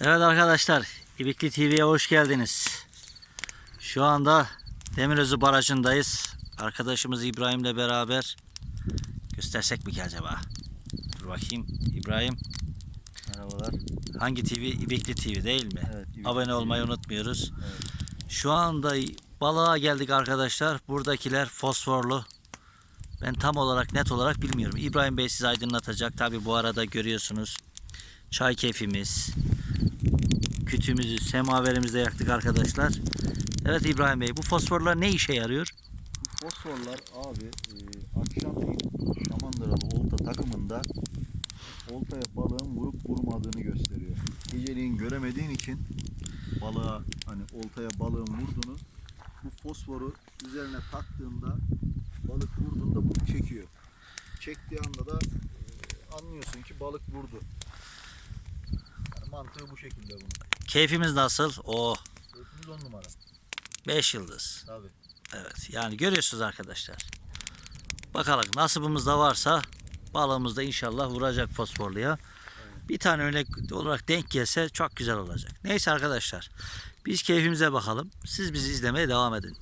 Evet arkadaşlar, İbikli TV'ye hoş geldiniz. Şu anda Demirözü Barajı'ndayız. Arkadaşımız İbrahim'le beraber göstersek mi ki acaba? Dur bakayım İbrahim. Merhabalar. Hangi TV? İbikli TV değil mi? Evet, İbikli Abone TV. olmayı unutmuyoruz. Evet. Şu anda balığa geldik arkadaşlar. Buradakiler fosforlu. Ben tam olarak net olarak bilmiyorum. İbrahim Bey sizi aydınlatacak. Tabi bu arada görüyorsunuz. Çay keyfimiz. Kütüğümüzü, semaverimizi de yaktık arkadaşlar. Evet İbrahim Bey bu fosforlar ne işe yarıyor? Fosforlar abi e, akşamleyin Şamandıralı olta takımında oltaya balığın vurup vurmadığını gösteriyor. Geceliğin göremediğin için balığa hani oltaya balığın vurduğunu bu fosforu üzerine taktığında balık vurduğunda bunu çekiyor. Çektiği anda da e, anlıyorsun ki balık vurdu. Mantığı bu şekilde bunun. Keyfimiz nasıl? Oh Hepimiz on numara. 5 yıldız. Tabii. Evet yani görüyorsunuz arkadaşlar. Bakalım nasibimiz de varsa balığımız da inşallah vuracak fosforluya. Bir tane örnek olarak denk gelse çok güzel olacak. Neyse arkadaşlar biz keyfimize bakalım. Siz bizi izlemeye devam edin.